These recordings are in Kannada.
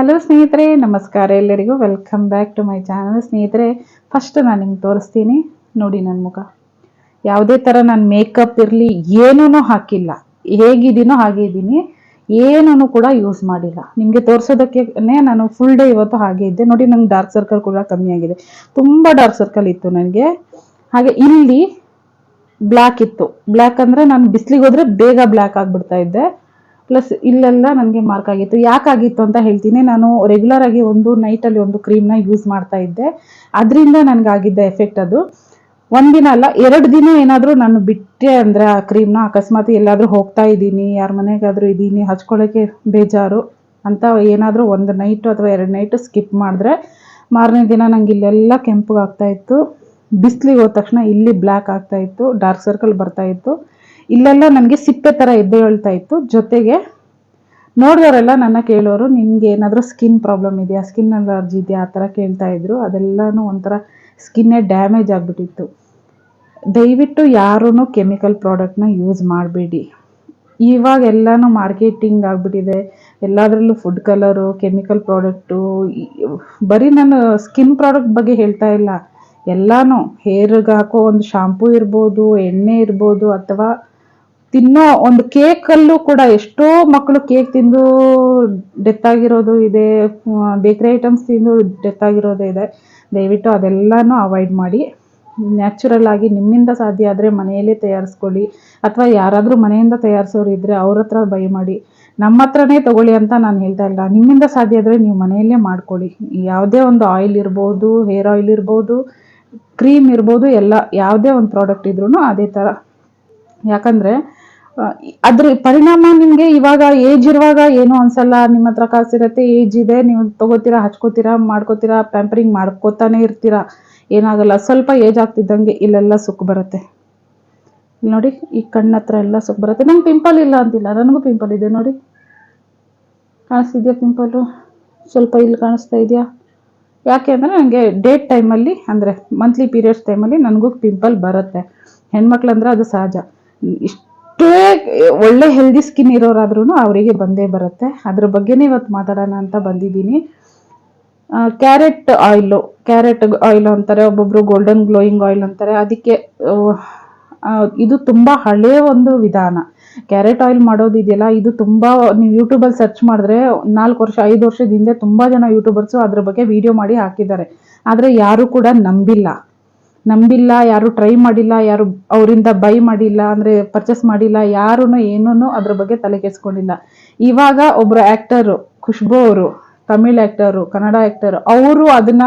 ಹಲೋ ಸ್ನೇಹಿತರೆ. ನಮಸ್ಕಾರ ಎಲ್ಲರಿಗೂ. Welcome back to my channel ಸ್ನೇಹಿತರೆ ಫಸ್ಟ್ ನಾನು ನಿಮ್ಗೆ ತೋರಿಸ್ತೀನಿ. ನೋಡಿ ನನ್ನ ಮುಖ. ಯಾವುದೇ ಥರ ನಾನು ಮೇಕಪ್ ಇರಲಿ ಏನೂ ಹಾಕಿಲ್ಲ. ಹೇಗಿದ್ದೀನೋ ಹಾಗೆ ಇದ್ದೀನಿ ಏನೂ ಕೂಡ ಯೂಸ್ ಮಾಡಿಲ್ಲ. ನಿಮಗೆ ತೋರಿಸೋದಕ್ಕೆ ನಾನು ಫುಲ್ ಡೇ ಇವತ್ತು ಹಾಗೆ ಇದ್ದೆ. ನೋಡಿ ನಂಗೆ ಡಾರ್ಕ್ ಸರ್ಕಲ್ ಕೂಡ ಕಮ್ಮಿ ಆಗಿದೆ. ತುಂಬ ಡಾರ್ಕ್ ಸರ್ಕಲ್ ಇತ್ತು ನನಗೆ. ಹಾಗೆ ಇಲ್ಲಿ ಬ್ಲ್ಯಾಕ್ ಇತ್ತು. ಬ್ಲ್ಯಾಕ್ ಅಂದರೆ ನಾನು ಬಿಸಿಲಿಗೆ ಹೋದರೆ ಬೇಗ ಬ್ಲ್ಯಾಕ್ ಆಗಿಬಿಡ್ತಾ ಇದ್ದೆ. ಪ್ಲಸ್ ಇಲ್ಲೆಲ್ಲ ನನಗೆ ಮಾರ್ಕ್ ಆಗಿತ್ತು. ಯಾಕಾಗಿತ್ತು ಅಂತ ಹೇಳ್ತೀನಿ. ನಾನು ರೆಗ್ಯುಲರ್ ಆಗಿ ಒಂದು ನೈಟಲ್ಲಿ ಒಂದು ಕ್ರೀಮ್ನ ಯೂಸ್ ಮಾಡ್ತಾ ಇದ್ದೆ. ಅದರಿಂದ ನನಗಾಗಿದ್ದ ಎಫೆಕ್ಟ್ ಅದು. ಒಂದಿನ ಅಲ್ಲ, ಎರಡು ದಿನ ಏನಾದರೂ ನಾನು ಬಿಟ್ಟೆ ಅಂದರೆ ಆ ಕ್ರೀಮ್ನ ಅಕಸ್ಮಾತ್ ಎಲ್ಲಾದರೂ ಹೋಗ್ತಾ ಇದ್ದೀನಿ, ಯಾರ ಮನೆಗಾದರೂ ಇದ್ದೀನಿ ಹಚ್ಕೊಳ್ಳೋಕ್ಕೆ ಬೇಜಾರು ಅಂತ ಏನಾದರೂ ಒಂದು ನೈಟು ಅಥವಾ ಎರಡು ನೈಟು ಸ್ಕಿಪ್ ಮಾಡಿದ್ರೆ ಮಾರನೇ ದಿನ ನಂಗೆ ಇಲ್ಲೆಲ್ಲ ಕೆಂಪಗಾಗ್ತಾ ಇತ್ತು. ಬಿಸಿಲಿಗೆ ಹೋದ ತಕ್ಷಣ ಇಲ್ಲಿ ಬ್ಲ್ಯಾಕ್ ಆಗ್ತಾಯಿತ್ತು ಡಾರ್ಕ್ ಸರ್ಕಲ್ ಬರ್ತಾ ಇತ್ತು. ಇಲ್ಲೆಲ್ಲ ನನಗೆ ಸಿಪ್ಪೆ ಥರ ಎದ್ದೇಳ್ತಾ ಇತ್ತು. ಜೊತೆಗೆ ನೋಡಿದವರೆಲ್ಲ ನನ್ನ ಕೇಳೋರು ನಿಮ್ಗೆ ಏನಾದರೂ ಸ್ಕಿನ್ ಪ್ರಾಬ್ಲಮ್ ಇದೆಯಾ? ಸ್ಕಿನ್ ಅಲರ್ಜಿ ಇದೆಯಾ? ಆ ಥರ ಕೇಳ್ತಾ ಇದ್ರು. ಅದೆಲ್ಲನೂ ಒಂಥರ ಸ್ಕಿನ್ನೇ ಡ್ಯಾಮೇಜ್ ಆಗಿಬಿಟ್ಟಿತ್ತು. ದಯವಿಟ್ಟು ಯಾರೂ ಕೆಮಿಕಲ್ ಪ್ರಾಡಕ್ಟ್ನ ಯೂಸ್ ಮಾಡಬೇಡಿ. ಇವಾಗ ಎಲ್ಲನೂ ಮಾರ್ಕೆಟಿಂಗ್ ಆಗಿಬಿಟ್ಟಿದೆ. ಎಲ್ಲದರಲ್ಲೂ ಫುಡ್ ಕಲರು ಕೆಮಿಕಲ್ ಪ್ರಾಡಕ್ಟು ಬರೀ ನಾನು ಸ್ಕಿನ್ ಪ್ರಾಡಕ್ಟ್ ಬಗ್ಗೆ ಹೇಳ್ತಾ ಇಲ್ಲ. ಎಲ್ಲನೂ ಹೇರ್ಗೆ ಹಾಕೋ ಒಂದು ಶಾಂಪೂ ಇರ್ಬೋದು, ಎಣ್ಣೆ ಇರ್ಬೋದು ಅಥವಾ ತಿನ್ನೋ ಒಂದು ಕೇಕಲ್ಲೂ ಕೂಡ ಎಷ್ಟೋ ಮಕ್ಕಳು ಕೇಕ್ ತಿಂದು ಡೆತ್ ಆಗಿರೋದು ಇದೆ ಬೇಕ್ರಿ ಐಟಮ್ಸ್ ತಿಂದು ಡೆತ್ ಆಗಿರೋದು ಇದೆ. ದಯವಿಟ್ಟು ಅದೆಲ್ಲನೂ ಅವಾಯ್ಡ್ ಮಾಡಿ. ನ್ಯಾಚುರಲ್ ಆಗಿ ನಿಮ್ಮಿಂದ ಸಾಧ್ಯ ಆದರೆ ಮನೆಯಲ್ಲೇ ತಯಾರಿಸ್ಕೊಳ್ಳಿ. ಅಥವಾ ಯಾರಾದರೂ ಮನೆಯಿಂದ ತಯಾರಿಸೋರು ಇದ್ದರೆ ಅವ್ರ ಹತ್ರ ಬೈ ಮಾಡಿ. ನಮ್ಮ ಹತ್ರನೇ ತಗೊಳ್ಳಿ ಅಂತ ನಾನು ಹೇಳ್ತಾ ಇಲ್ಲ. ನಿಮ್ಮಿಂದ ಸಾಧ್ಯ ಆದರೆ ನೀವು ಮನೆಯಲ್ಲೇ ಮಾಡ್ಕೊಳ್ಳಿ. ಯಾವುದೇ ಒಂದು ಆಯಿಲ್ ಇರ್ಬೋದು, ಹೇರ್ ಆಯಿಲ್ ಇರ್ಬೋದು, ಕ್ರೀಮ್ ಇರ್ಬೋದು, ಎಲ್ಲ ಯಾವುದೇ ಒಂದು ಪ್ರಾಡಕ್ಟ್ ಇದ್ರೂ ಅದೇ ಥರ. ಯಾಕಂದರೆ ಅದ್ರ ಪರಿಣಾಮ ನಿಮಗೆ ಇವಾಗ ಏಜ್ ಇರುವಾಗ ಏನು ಅನ್ಸಲ್ಲ? ನಿಮ್ಮ ಹತ್ರ ಕಾಸಿರತ್ತೆ ಏಜ್ ಇದೆ, ನೀವು ತಗೋತೀರಾ, ಹಚ್ಕೋತೀರಾ, ಮಾಡ್ಕೋತೀರಾ ಪ್ಯಾಂಪರಿಂಗ್ ಮಾಡ್ಕೋತಾನೆ ಇರ್ತೀರಾ? ಏನಾಗಲ್ಲ, ಸ್ವಲ್ಪ ಏಜ್ ಆಗ್ತಿದ್ದಂಗೆ ಇಲ್ಲೆಲ್ಲ ಸುಕ್ ಬರುತ್ತೆ. ನೋಡಿ, ಈ ಕಣ್ಣ ಹತ್ರ ಎಲ್ಲ ಸುಖ ಬರುತ್ತೆ. ನಂಗೆ ಪಿಂಪಲ್ ಇಲ್ಲ ಅಂತಿಲ್ಲ, ನನಗೂ ಪಿಂಪಲ್ ಇದೆ ನೋಡಿ. ಕಾಣಿಸ್ತಿದ್ಯಾ ಪಿಂಪಲ್ ಸ್ವಲ್ಪ ಇಲ್ಲಿ ಕಾಣಿಸ್ತಾ ಇದೆಯಾ? ಯಾಕೆ ಅಂದರೆ ನನಗೆ ಡೇಟ್ ಟೈಮಲ್ಲಿ ಅಂದರೆ ಮಂತ್ಲಿ ಪೀರಿಯಡ್ಸ್ ಟೈಮಲ್ಲಿ ನನಗೂ ಪಿಂಪಲ್ ಬರುತ್ತೆ. ಹೆಣ್ಮಕ್ಳಂದ್ರೆ ಅದು ಸಹಜ. ಇಷ್ಟೇ ಒಳ್ಳೆ ಹೆಲ್ದಿ ಸ್ಕಿನ್ ಇರೋರಾದ್ರೂ ಅವರಿಗೆ ಬಂದೇ ಬರುತ್ತೆ. ಅದ್ರ ಬಗ್ಗೆನೇ ಇವತ್ತು ಮಾತಾಡೋಣ ಅಂತ ಬಂದಿದ್ದೀನಿ. ಕ್ಯಾರೆಟ್ ಆಯಿಲು ಕ್ಯಾರೆಟ್ ಆಯಿಲ್ ಅಂತಾರೆ, ಒಬ್ಬೊಬ್ರು ಗೋಲ್ಡನ್ ಗ್ಲೋಯಿಂಗ್ ಆಯಿಲ್ ಅಂತಾರೆ. ಅದಕ್ಕೆ ಇದು ತುಂಬ ಹಳೆಯ ಒಂದು ವಿಧಾನ. ಕ್ಯಾರೆಟ್ ಆಯಿಲ್ ಮಾಡೋದು ಇದೆಯಲ್ಲ, ಇದು ತುಂಬ ನೀವು ಯೂಟ್ಯೂಬಲ್ಲಿ ಸರ್ಚ್ ಮಾಡಿದ್ರೆ ನಾಲ್ಕು ವರ್ಷ, ಐದು ವರ್ಷದ ಹಿಂದೆ ತುಂಬ ಜನ ಯೂಟ್ಯೂಬರ್ಸು ಅದ್ರ ಬಗ್ಗೆ ವಿಡಿಯೋ ಮಾಡಿ ಹಾಕಿದ್ದಾರೆ. ಆದರೆ ಯಾರೂ ಕೂಡ ನಂಬಿಲ್ಲ. ನಂಬಿಲ್ಲ, ಯಾರು ಟ್ರೈ ಮಾಡಿಲ್ಲ, ಯಾರು ಅವರಿಂದ ಬೈ ಮಾಡಿಲ್ಲ, ಅಂದರೆ ಪರ್ಚೇಸ್ ಮಾಡಿಲ್ಲ ಯಾರೂ ಏನೂ ಅದ್ರ ಬಗ್ಗೆ ತಲೆ ಕೆಡಿಸ್ಕೊಂಡಿಲ್ಲ. ಇವಾಗ ಒಬ್ಬರು ಆ್ಯಕ್ಟರು ಖುಷ್ಬು ಅವರು, ತಮಿಳ್ ಆ್ಯಕ್ಟರು ಕನ್ನಡ ಆ್ಯಕ್ಟರು ಅವರು ಅದನ್ನ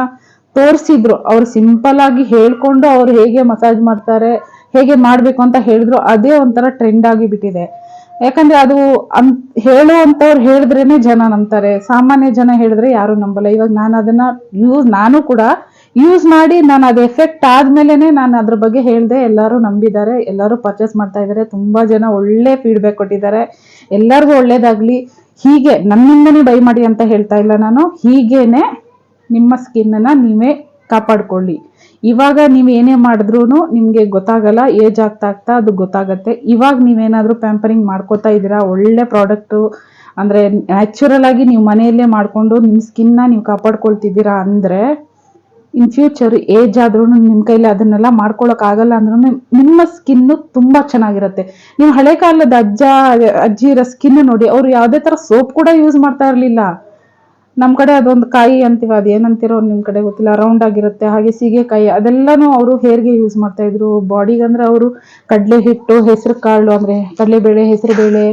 ತೋರಿಸಿದ್ರು. ಅವ್ರು ಸಿಂಪಲ್ ಆಗಿ ಹೇಳ್ಕೊಂಡು ಅವ್ರು ಹೇಗೆ ಮಸಾಜ್ ಮಾಡ್ತಾರೆ, ಹೇಗೆ ಮಾಡಬೇಕು ಅಂತ ಹೇಳಿದ್ರು, ಅದೇ ಒಂಥರ ಟ್ರೆಂಡ್ ಆಗಿ ಬಿಟ್ಟಿದೆ. ಯಾಕಂದ್ರೆ ಅದು ಅನ್ ಹೇಳುವಂಥವ್ರು ಹೇಳಿದ್ರೇ ಜನ ನಂಬ್ತಾರೆ. ಸಾಮಾನ್ಯ ಜನ ಹೇಳಿದ್ರೆ ಯಾರು ನಂಬಲ್ಲ. ಇವಾಗ ನಾನು ಅದನ್ನ ಯೂಸ್ ನಾನು ಕೂಡ ಯೂಸ್ ಮಾಡಿ ನಾನು ಅದು ಎಫೆಕ್ಟ್ ಆದ್ಮೇಲೆ ನಾನು ಅದ್ರ ಬಗ್ಗೆ ಹೇಳಿದೆ. ಎಲ್ಲರೂ ನಂಬಿದ್ದಾರೆ. ಎಲ್ಲರೂ ಪರ್ಚೇಸ್ ಮಾಡ್ತಾ ಇದ್ದಾರೆ. ತುಂಬಾ ಜನ ಒಳ್ಳೆ ಫೀಡ್ಬ್ಯಾಕ್ ಕೊಟ್ಟಿದ್ದಾರೆ. ಎಲ್ಲರಿಗೂ ಒಳ್ಳೇದಾಗ್ಲಿ. ಹೀಗೆ ನನ್ನಿಂದನೇ ಬೈ ಮಾಡಿ ಅಂತ ಹೇಳ್ತಾ ಇಲ್ಲ ನಾನು. ಹೀಗೇನೆ ನಿಮ್ಮ ಸ್ಕಿನ್ನ ನೀವೇ ಕಾಪಾಡ್ಕೊಳ್ಳಿ. ಇವಾಗ ನೀವು ಏನೇ ಮಾಡಿದ್ರೂ ನಿಮಗೆ ಗೊತ್ತಾಗಲ್ಲ. ಏಜ್ ಆಗ್ತಾ ಆಗ್ತಾ ಅದು ಗೊತ್ತಾಗತ್ತೆ. ಇವಾಗ ನೀವೇನಾದರೂ ಪ್ಯಾಂಪರಿಂಗ್ ಮಾಡ್ಕೋತಾ ಇದ್ದೀರಾ? ಒಳ್ಳೆ ಪ್ರಾಡಕ್ಟು ಅಂದರೆ ನ್ಯಾಚುರಲ್ ಆಗಿ ನೀವು ಮನೆಯಲ್ಲೇ ಮಾಡಿಕೊಂಡು ನಿಮ್ಮ ಸ್ಕಿನ್ನ ನೀವು ಕಾಪಾಡ್ಕೊಳ್ತಿದ್ದೀರಾ ಅಂದರೆ ಇನ್ ಫ್ಯೂಚರ್ ಏಜ್ ಆದ್ರೂ ನಿಮ್ಮ ಕೈಲಿ ಅದನ್ನೆಲ್ಲ ಮಾಡ್ಕೊಳಕ್ಕಾಗಲ್ಲ ಅಂದ್ರೂ ನಿಮ್ಮ ಸ್ಕಿನ್ನು ತುಂಬಾ ಚೆನ್ನಾಗಿರುತ್ತೆ. ನೀವು ಹಳೆ ಕಾಲದ ಅಜ್ಜ ಅಜ್ಜಿ ಇರೋ ಸ್ಕಿನ್ ನೋಡಿ, ಅವ್ರು ಯಾವುದೇ ತರ ಸೋಪ್ ಕೂಡ ಯೂಸ್ ಮಾಡ್ತಾ ಇರಲಿಲ್ಲ. ನಮ್ಮ ಕಡೆ ಅದೊಂದು ಕಾಯಿ ಅಂತೀವಿ, ಅದು ಏನಂತಿರೋ ನಿಮ್ಮ ಕಡೆ ಗೊತ್ತಿಲ್ಲ ರೌಂಡ್ ಆಗಿರುತ್ತೆ, ಹಾಗೆ ಸೀಗೆಕಾಯಿ, ಅದೆಲ್ಲಾನು ಅವರು ಹೇರ್ಗೆ ಯೂಸ್ ಮಾಡ್ತಾ ಇದ್ರು. ಬಾಡಿಗೆ ಅಂದ್ರೆ ಅವರು ಕಡಲೆ ಹಿಟ್ಟು, ಹೆಸರು ಕಾಳು, ಅಂದ್ರೆ ಕಡಲೆಬೇಳೆ ಬೇಳೆ ಹೆಸರು ಬೇಳೆ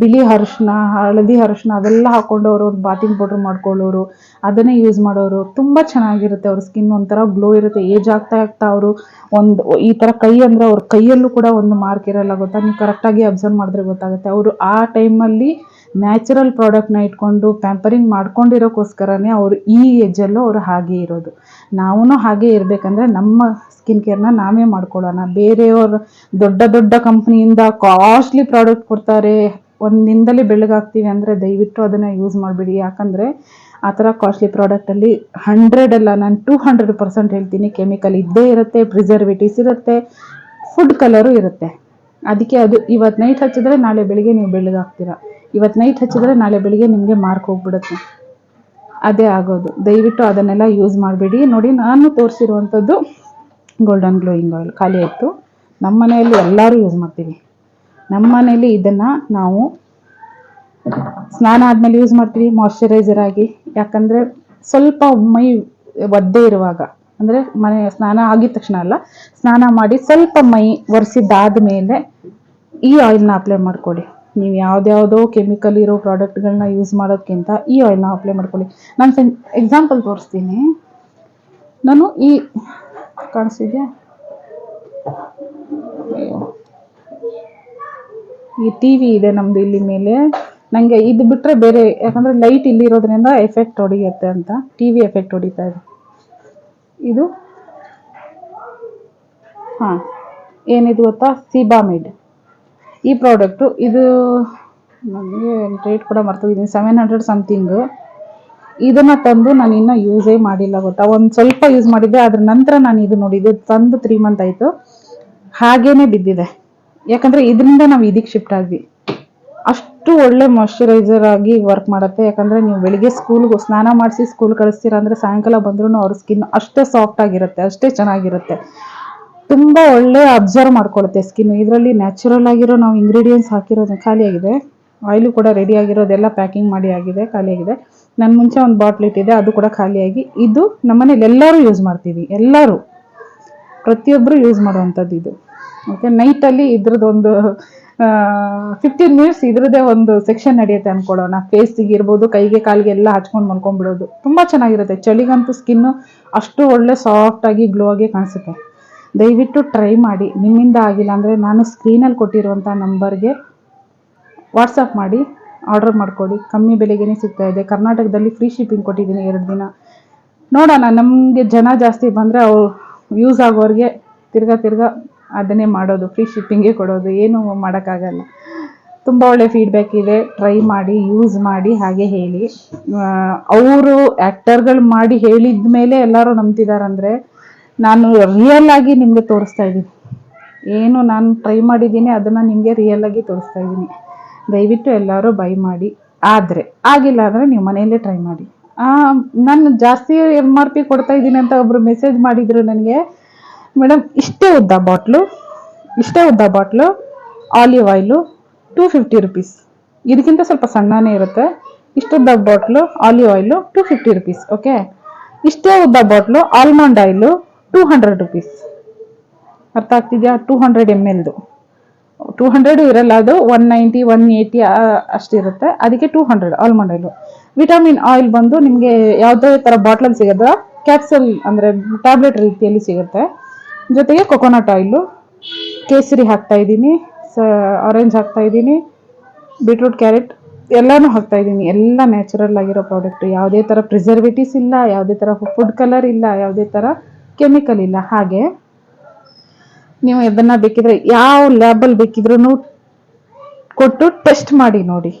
ಬಿಳಿ ಅರಶಿನ ಹಳದಿ ಅರಶಿನ ಅದೆಲ್ಲ ಹಾಕೊಂಡು ಅವರು ಒಂದು ಬಾತಿಂಗ್ ಪೌಡ್ರ್ ಮಾಡ್ಕೊಳ್ಳೋರು. ಅದನ್ನೇ ಯೂಸ್ ಮಾಡೋರು. ತುಂಬ ಚೆನ್ನಾಗಿರುತ್ತೆ ಅವ್ರ ಸ್ಕಿನ್ ಒಂಥರ ಗ್ಲೋ ಇರುತ್ತೆ. ಏಜ್ ಆಗ್ತಾ ಆಗ್ತಾ ಅವರು ಒಂದು ಈ ಥರ ಕೈ ಅಂದರೆ ಅವ್ರ ಕೈಯಲ್ಲೂ ಕೂಡ ಒಂದು ಮಾರ್ಕ್ ಇರಲ್ಲ ಗೊತ್ತಾ? ನೀವು ಕರೆಕ್ಟಾಗಿ ಅಬ್ಸರ್ವ್ ಮಾಡಿದ್ರೆ ಗೊತ್ತಾಗುತ್ತೆ. ಅವರು ಆ ಟೈಮಲ್ಲಿ ನ್ಯಾಚುರಲ್ ಪ್ರಾಡಕ್ಟ್ನ ಇಟ್ಕೊಂಡು ಪ್ಯಾಂಪರಿಂಗ್ ಮಾಡ್ಕೊಂಡಿರೋಕ್ಕೋಸ್ಕರನೇ ಅವರು ಈ ಏಜಲ್ಲೂ ಅವರು ಹಾಗೆ ಇರೋದು. ನಾವೂ ಹಾಗೆ ಇರಬೇಕಂದ್ರೆ ನಮ್ಮ ಸ್ಕಿನ್ ಕೇರ್ನ ನಾವೇ ಮಾಡ್ಕೊಳ್ಳೋಣ. ಬೇರೆಯವರು ದೊಡ್ಡ ದೊಡ್ಡ ಕಂಪ್ನಿಯಿಂದ ಕಾಸ್ಟ್ಲಿ ಪ್ರಾಡಕ್ಟ್ ಕೊಡ್ತಾರೆ. ಒಂದಿನದಲ್ಲಿ ಬೆಳಗಾಗ್ತೀವಿ ಅಂದರೆ ದಯವಿಟ್ಟು ಅದನ್ನು ಯೂಸ್ ಮಾಡಬೇಡಿ. ಯಾಕಂದರೆ ಆ ಥರ ಕಾಸ್ಟ್ಲಿ ಪ್ರಾಡಕ್ಟಲ್ಲಿ ಹಂಡ್ರೆಡ್ ಅಲ್ಲ, ನಾನು ಟೂ ಹಂಡ್ರೆಡ್ ಪರ್ಸೆಂಟ್ ಹೇಳ್ತೀನಿ. ಕೆಮಿಕಲ್ ಇದ್ದೇ ಇರುತ್ತೆ ಪ್ರಿಸರ್ವೇಟಿವ್ಸ್ ಇರುತ್ತೆ ಫುಡ್ ಕಲರು ಇರುತ್ತೆ. ಅದಕ್ಕೆ ಅದು ಇವತ್ತು ನೈಟ್ ಹಚ್ಚಿದ್ರೆ ನಾಳೆ ಬೆಳಿಗ್ಗೆ ನೀವು ಬೆಳಗಾಗ್ತೀರ ಇವತ್ತು ನೈಟ್ ಹಚ್ಚಿದ್ರೆ ನಾಳೆ ಬೆಳಿಗ್ಗೆ ನಿಮಗೆ ಮಾರ್ಕ್ ಹೋಗ್ಬಿಡುತ್ತೆ. ಅದೇ ಆಗೋದು. ದಯವಿಟ್ಟು ಅದನ್ನೆಲ್ಲ ಯೂಸ್ ಮಾಡಬೇಡಿ. ನೋಡಿ, ನಾನು ತೋರಿಸಿರುವಂಥದ್ದು ಗೋಲ್ಡನ್ ಗ್ಲೋಯಿಂಗ್ ಆಯಿಲ್ ಖಾಲಿ ಆಯಿತು. ನಮ್ಮ ಮನೆಯಲ್ಲಿ ಎಲ್ಲರೂ ಯೂಸ್ ಮಾಡ್ತೀವಿ. ನಮ್ಮ ಮನೆಯಲ್ಲಿ ಇದನ್ನು ನಾವು ಸ್ನಾನ ಆದಮೇಲೆ ಯೂಸ್ ಮಾಡ್ತೀವಿ ಮಾಯಶ್ಚರೈಸರ್ ಆಗಿ. ಯಾಕಂದರೆ ಸ್ವಲ್ಪ ಮೈ ಒದ್ದೆ ಇರುವಾಗ, ಅಂದರೆ ಮನೆ ಸ್ನಾನ ಆಗಿದ ತಕ್ಷಣ ಅಲ್ಲ, ಸ್ನಾನ ಮಾಡಿ ಸ್ವಲ್ಪ ಮೈ ಒರೆಸಿದ್ದಾದ ಮೇಲೆ ಈ ಆಯಿಲ್ನ ಅಪ್ಲೈ ಮಾಡ್ಕೊಳ್ಳಿ. ನೀವು ಯಾವುದ್ಯಾವುದೋ ಕೆಮಿಕಲ್ ಇರೋ ಪ್ರಾಡಕ್ಟ್ಗಳನ್ನ ಯೂಸ್ ಮಾಡೋದಕ್ಕಿಂತ ಈ ಆಯಿಲ್ನ ಅಪ್ಲೈ ಮಾಡ್ಕೊಳ್ಳಿ. ನಾನು ಎಕ್ಸಾಂಪಲ್ ತೋರಿಸ್ತೀನಿ. ನಾನು ಈ ಕಾಣಿಸಿದ್ಯಾ? ಈ ಟಿ ವಿ ಇದೆ ನಮ್ದು ಇಲ್ಲಿ ಮೇಲೆ. ನನಗೆ ಇದು ಬಿಟ್ಟರೆ ಬೇರೆ, ಯಾಕಂದರೆ ಲೈಟ್ ಇಲ್ಲಿರೋದ್ರಿಂದ ಎಫೆಕ್ಟ್ ಹೊಡಿಯುತ್ತೆ ಅಂತ ಟಿ ವಿ ಎಫೆಕ್ಟ್ ಹೊಡಿತಾ ಇದೆ. ಇದು, ಹಾಂ, ಏನಿದು ಗೊತ್ತಾ? ಸಿಬಾಮಿಡ್ ಈ ಪ್ರಾಡಕ್ಟು ಇದು, ನನಗೆ ರೇಟ್ ಕೂಡ ಮರ್ತೋಗಿದ್ದೀನಿ ಸೆವೆನ್ ಹಂಡ್ರೆಡ್ ಸಮಥಿಂಗು ಇದನ್ನು ತಂದು ನಾನು ಇನ್ನೂ ಯೂಸೇ ಮಾಡಿಲ್ಲ ಗೊತ್ತಾ? ಒಂದು ಸ್ವಲ್ಪ ಯೂಸ್ ಮಾಡಿದ್ದೆ ಅದ್ರ ನಂತರ ನಾನು ಇದು ನೋಡಿದ್ದು ತಂದು ತ್ರೀ ಮಂತ್ ಆಯಿತು. ಹಾಗೇ ಬಿದ್ದಿದೆ. ಯಾಕಂದರೆ ಇದರಿಂದ ನಾವು ಇದಕ್ಕೆ ಶಿಫ್ಟ್ ಆದ್ವಿ. ಅಷ್ಟು ಒಳ್ಳೆ ಮಾಯಶ್ಚರೈಸರ್ ಆಗಿ ವರ್ಕ್ ಮಾಡುತ್ತೆ. ಯಾಕಂದರೆ ನೀವು ಬೆಳಿಗ್ಗೆ ಸ್ಕೂಲ್ಗೆ ಸ್ನಾನ ಮಾಡಿಸಿ ಸ್ಕೂಲ್ ಕಳಿಸ್ತೀರ ಅಂದರೆ ಸಾಯಂಕಾಲ ಬಂದ್ರೂ ಅವ್ರ ಸ್ಕಿನ್ ಅಷ್ಟೇ ಸಾಫ್ಟ್ ಆಗಿರುತ್ತೆ, ಅಷ್ಟೇ ಚೆನ್ನಾಗಿರುತ್ತೆ. ತುಂಬ ಒಳ್ಳೆ ಅಬ್ಸರ್ವ್ ಮಾಡ್ಕೊಳುತ್ತೆ ಸ್ಕಿನ್ ಇದರಲ್ಲಿ ನ್ಯಾಚುರಲ್ ಆಗಿರೋ ನಾವು ಇಂಗ್ರೀಡಿಯೆಂಟ್ಸ್ ಹಾಕಿರೋದು ಖಾಲಿಯಾಗಿದೆ ಆಯಿಲು ಕೂಡ ರೆಡಿ ಆಗಿರೋದೆಲ್ಲ ಪ್ಯಾಕಿಂಗ್ ಮಾಡಿ ಆಗಿದೆ ಖಾಲಿಯಾಗಿದೆ ನನ್ನ ಮುಂಚೆ ಒಂದು ಬಾಟ್ಲ್ ಇಟ್ಟಿದೆ ಅದು ಕೂಡ ಖಾಲಿಯಾಗಿ ಇದು ನಮ್ಮನೇಲಿ ಎಲ್ಲರೂ ಯೂಸ್ ಮಾಡ್ತೀವಿ, ಎಲ್ಲರೂ. ಪ್ರತಿಯೊಬ್ಬರು ಯೂಸ್ ಮಾಡುವಂಥದ್ದು ಇದು. ಓಕೆ ನೈಟಲ್ಲಿ ಇದ್ರದ್ದೊಂದು ಫಿಫ್ಟೀನ್ ಮಿನಿಟ್ಸ್ ಇದ್ರದ್ದೇ ಒಂದು ಸೆಕ್ಷನ್ ನಡೆಯುತ್ತೆ ಅನ್ಕೊಳ್ಳೋಣ. ಫೇಸಿಗೆ ಇರ್ಬೋದು ಕೈಗೆ ಕಾಲಿಗೆ ಎಲ್ಲ ಹಚ್ಕೊಂಡು ಮಲ್ಕೊಂಡ್ಬಿಡೋದು. ತುಂಬ ಚೆನ್ನಾಗಿರುತ್ತೆ. ಚಳಿಗಂತೂ ಸ್ಕಿನ್ನು ಅಷ್ಟು ಒಳ್ಳೆ ಸಾಫ್ಟಾಗಿ ಗ್ಲೋ ಆಗಿ ಕಾಣಿಸುತ್ತೆ. ದಯವಿಟ್ಟು ಟ್ರೈ ಮಾಡಿ. ನಿಮ್ಮಿಂದ ಆಗಿಲ್ಲ ಅಂದರೆ ನಾನು ಸ್ಕ್ರೀನಲ್ಲಿ ಕೊಟ್ಟಿರುವಂಥ ನಂಬರ್ಗೆ ವಾಟ್ಸಪ್ ಮಾಡಿ ಆರ್ಡರ್ ಮಾಡ್ಕೊಳ್ಳಿ. ಕಮ್ಮಿ ಬೆಲೆಗೇ ಸಿಗ್ತಾ ಇದೆ. ಕರ್ನಾಟಕದಲ್ಲಿ ಫ್ರೀ ಶಿಪ್ಪಿಂಗ್ ಕೊಟ್ಟಿದ್ದೀನಿ ಎರಡು ದಿನ. ನೋಡೋಣ, ನಮಗೆ ಜನ ಜಾಸ್ತಿ ಬಂದರೆ ಅವ್ರು ಯೂಸ್ ಆಗೋರಿಗೆ ತಿರ್ಗಾ ತಿರ್ಗಾ ಅದನ್ನೇ ಮಾಡೋದು ಫ್ರೀ ಶಿಪ್ಪಿಂಗೇ ಕೊಡೋದು, ಏನೂ ಮಾಡೋಕ್ಕಾಗಲ್ಲ. ತುಂಬ ಒಳ್ಳೆ ಫೀಡ್ಬ್ಯಾಕ್ ಇದೆ. ಟ್ರೈ ಮಾಡಿ ಯೂಸ್ ಮಾಡಿ, ಹಾಗೆ ಹೇಳಿ. ಅವರು ಆ್ಯಕ್ಟರ್ಗಳು ಮಾಡಿ ಹೇಳಿದ ಮೇಲೆ ಎಲ್ಲರೂ ನಂಬ್ತಿದಾರಂದರೆ ನಾನು ರಿಯಲ್ ಆಗಿ ನಿಮಗೆ ತೋರಿಸ್ತಾ ಇದ್ದೀನಿ. ಏನು ನಾನು ಟ್ರೈ ಮಾಡಿದ್ದೀನಿ, ಅದನ್ನು ನಿಮಗೆ ರಿಯಲ್ ಆಗಿ ತೋರಿಸ್ತಾ ಇದ್ದೀನಿ. ದಯವಿಟ್ಟು ಎಲ್ಲರೂ ಬೈ ಮಾಡಿ. ಆದರೆ, ಆಗಿಲ್ಲ ಅಂದರೆ ನೀವು ಮನೆಯಲ್ಲೇ ಟ್ರೈ ಮಾಡಿ. ನಾನು ಜಾಸ್ತಿ ಎಂ ಆರ್ ಪಿ ಕೊಡ್ತಾ ಇದ್ದೀನಿ ಅಂತ ಒಬ್ಬರು ಮೆಸೇಜ್ ಮಾಡಿದರು ನನಗೆ ಮೇಡಮ್, ಇಷ್ಟೇ ಉದ್ದ ಬಾಟ್ಲು, ಇಷ್ಟೇ ಉದ್ದ bottle, olive oil, two fifty rupees. ಇದಕ್ಕಿಂತ ಸ್ವಲ್ಪ ಸಣ್ಣನೇ ಇರುತ್ತೆ. ಇಷ್ಟುದ್ದ bottle, olive oil, two fifty rupees, okay? ಇಷ್ಟೇ ಉದ್ದ bottle, almond oil, two hundred rupees. ಅರ್ಥ ಆಗ್ತಿದೆಯಾ? ಟೂ ಹಂಡ್ರೆಡ್ ಎಂ ಎಲ್ದು ಟೂ ಹಂಡ್ರೆಡು ಇರಲ್ಲ ಅದು, ಒನ್ ನೈಂಟಿ, ಒನ್ ಏಯ್ಟಿ ಅಷ್ಟಿರುತ್ತೆ ಅದಕ್ಕೆ two hundred almond oil. Vitamin oil ಬಂದು ನಿಮಗೆ ಯಾವುದೇ ಥರ ಬಾಟ್ಲಲ್ಲಿ ಸಿಗೋದು ಕ್ಯಾಪ್ಸಲ್ ಅಂದರೆ ಟ್ಯಾಬ್ಲೆಟ್ ರೀತಿಯಲ್ಲಿ ಸಿಗುತ್ತೆ. ಜೊತೆಗೆ ಕೊಕೊನಟ್ ಆಯಿಲು ಕೇಸರಿ ಹಾಕ್ತಾ ಇದ್ದೀನಿ, ಸ ಆರೆಂಜ್ ಹಾಕ್ತಾ ಇದ್ದೀನಿ ಬೀಟ್ರೂಟ್ ಕ್ಯಾರೆಟ್ ಎಲ್ಲನೂ ಹಾಕ್ತಾ ಇದ್ದೀನಿ. ಎಲ್ಲ ನ್ಯಾಚುರಲ್ ಆಗಿರೋ ಪ್ರಾಡಕ್ಟ್ ಯಾವುದೇ ಥರ ಪ್ರಿಸರ್ವೇಟಿವ್ಸ್ ಇಲ್ಲ, ಯಾವುದೇ ಥರ ಫುಡ್ ಕಲರ್ ಇಲ್ಲ, ಯಾವುದೇ ಥರ ಕೆಮಿಕಲ್ ಇಲ್ಲ. ಹಾಗೆ ನೀವು ಇದನ್ನು ಬೇಕಿದ್ರೆ, ಯಾವ ಲ್ಯಾಬಲ್ಲಿ ಬೇಕಿದ್ರೂ ಕೊಟ್ಟು ಟೆಸ್ಟ್ ಮಾಡಿ ನೋಡಿ.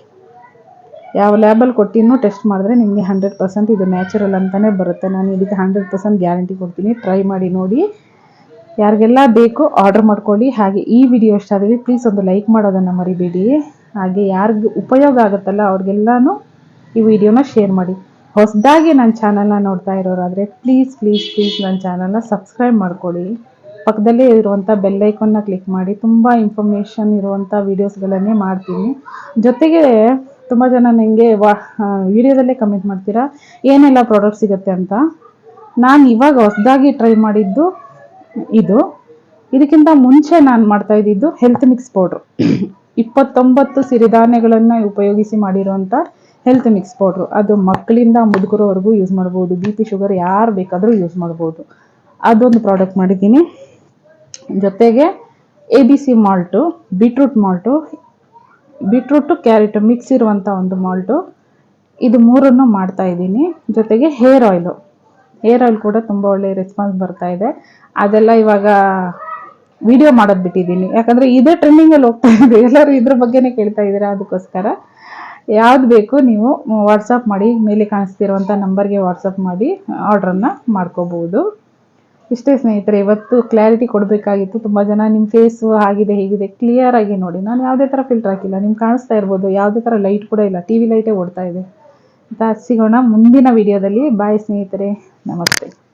ಯಾವ ಲ್ಯಾಬಲ್ಲಿ ಕೊಟ್ಟಿನೂ ಟೆಸ್ಟ್ ಮಾಡಿದ್ರೆ ನಿಮಗೆ ಹಂಡ್ರೆಡ್ ಪರ್ಸೆಂಟ್ ಇದು ನ್ಯಾಚುರಲ್ ಅಂತಲೇ ಬರುತ್ತೆ. ನಾನು ಇದಕ್ಕೆ ಹಂಡ್ರೆಡ್ ಪರ್ಸೆಂಟ್ ಗ್ಯಾರಂಟಿ ಕೊಡ್ತೀನಿ. ಟ್ರೈ ಮಾಡಿ ನೋಡಿ. ಯಾರಿಗೆಲ್ಲ ಬೇಕು ಆರ್ಡರ್ ಮಾಡ್ಕೊಳ್ಳಿ. ಹಾಗೆ ಈ ವಿಡಿಯೋ ಇಷ್ಟ ಆದರೆ ಪ್ಲೀಸ್ ಒಂದು ಲೈಕ್ ಮಾಡೋದನ್ನು ಮರಿಬೇಡಿ. ಹಾಗೆ ಯಾರಿಗೂ ಉಪಯೋಗ ಆಗುತ್ತಲ್ಲ ಅವ್ರಿಗೆಲ್ಲನೂ ಈ ವಿಡಿಯೋನ ಶೇರ್ ಮಾಡಿ. ಹೊಸದಾಗಿ ನನ್ನ ಚಾನಲ್ನ ನೋಡ್ತಾ ಇರೋರಾದರೆ ಪ್ಲೀಸ್ ಪ್ಲೀಸ್ ಪ್ಲೀಸ್ ನನ್ನ ಚಾನಲ್ನ ಸಬ್ಸ್ಕ್ರೈಬ್ ಮಾಡ್ಕೊಳ್ಳಿ. ಪಕ್ಕದಲ್ಲೇ ಇರುವಂಥ ಬೆಲ್ಲೈಕನ್ನ ಕ್ಲಿಕ್ ಮಾಡಿ. ತುಂಬ ಇನ್ಫಾರ್ಮೇಷನ್ ಇರುವಂಥ ವೀಡಿಯೋಸ್ಗಳನ್ನೇ ಮಾಡ್ತೀನಿ. ಜೊತೆಗೆ ತುಂಬ ಜನ ನನಗೆ ವಾ ವಿಡಿಯೋದಲ್ಲೇ ಕಮೆಂಟ್ ಮಾಡ್ತೀರಾ, ಏನೆಲ್ಲ ಪ್ರಾಡಕ್ಟ್ ಸಿಗುತ್ತೆ ಅಂತ? ನಾನು ಇವಾಗ ಹೊಸದಾಗಿ ಟ್ರೈ ಮಾಡಿದ್ದು ಇದು. ಇದಕ್ಕಿಂತ ಮುಂಚೆ ನಾನು ಮಾಡ್ತಾ ಇದ್ದಿದ್ದು ಹೆಲ್ತ್ ಮಿಕ್ಸ್ ಪೌಡ್ರು ಇಪ್ಪತ್ತೊಂಬತ್ತು ಸಿರಿಧಾನ್ಯಗಳನ್ನು ಉಪಯೋಗಿಸಿ ಮಾಡಿರುವಂಥ ಹೆಲ್ತ್ ಮಿಕ್ಸ್ ಪೌಡ್ರು ಅದು ಮಕ್ಕಳಿಂದ ಮುದುಕರವರೆಗೂ ಯೂಸ್ ಮಾಡ್ಬೋದು ಬಿ ಪಿ ಶುಗರ್ ಯಾರು ಬೇಕಾದರೂ ಯೂಸ್ ಮಾಡ್ಬೋದು. ಅದೊಂದು ಪ್ರಾಡಕ್ಟ್ ಮಾಡಿದ್ದೀನಿ. ಜೊತೆಗೆ A B C malt beetroot malt beetroot carrot mix ಇರುವಂಥ ಒಂದು ಮಾಲ್ಟು ಇದು ಮೂರನ್ನು ಮಾಡ್ತಾ ಇದ್ದೀನಿ. ಜೊತೆಗೆ ಹೇರ್ ಆಯಿಲು ಹೇರ್ ಆಯಿಲ್ ಕೂಡ ತುಂಬ ಒಳ್ಳೆಯ ರೆಸ್ಪಾನ್ಸ್ ಬರ್ತಾ ಇದೆ. ಅದೆಲ್ಲ ಇವಾಗ ವಿಡಿಯೋ ಮಾಡೋದು ಬಿಟ್ಟಿದ್ದೀನಿ. ಯಾಕಂದರೆ ಇದೇ ಟ್ರೆಂಡಿಂಗಲ್ಲಿ ಹೋಗ್ತಾ ಇದೆ. ಎಲ್ಲರೂ ಇದ್ರ ಬಗ್ಗೆನೇ ಕೇಳ್ತಾ ಇದ್ದೀರಾ ಅದಕ್ಕೋಸ್ಕರ. ಯಾವ್ದು ಬೇಕು ನೀವು ವಾಟ್ಸಪ್ ಮಾಡಿ, ಮೇಲೆ ಕಾಣಿಸ್ತಿರುವಂಥ ನಂಬರ್ಗೆ ವಾಟ್ಸಪ್ ಮಾಡಿ ಆರ್ಡ್ರನ್ನು ಮಾಡ್ಕೋಬೋದು. ಇಷ್ಟೇ ಸ್ನೇಹಿತರೆ, ಇವತ್ತು ಕ್ಲಾರಿಟಿ ಕೊಡಬೇಕಾಗಿತ್ತು. ತುಂಬ ಜನ ನಿಮ್ಮ ಫೇಸು ಆಗಿದೆ, ಹೀಗಿದೆ ಕ್ಲಿಯರ್ ಆಗಿ ನೋಡಿ. ನಾನು ಯಾವುದೇ ಥರ ಫಿಲ್ಟರ್ ಹಾಕಿಲ್ಲ. ನಿಮ್ಗೆ ಕಾಣಿಸ್ತಾ ಇರ್ಬೋದು. ಯಾವುದೇ ಥರ ಲೈಟ್ ಕೂಡ ಇಲ್ಲ. ಟಿ ವಿ ಲೈಟೇ ಓಡ್ತಾ ಇದೆ. ಸಿಗೋಣ ಮುಂದಿನ ವಿಡಿಯೋದಲ್ಲಿ. ಬಾಯ್ ಸ್ನೇಹಿತರೆ ನಮಸ್ತೆ.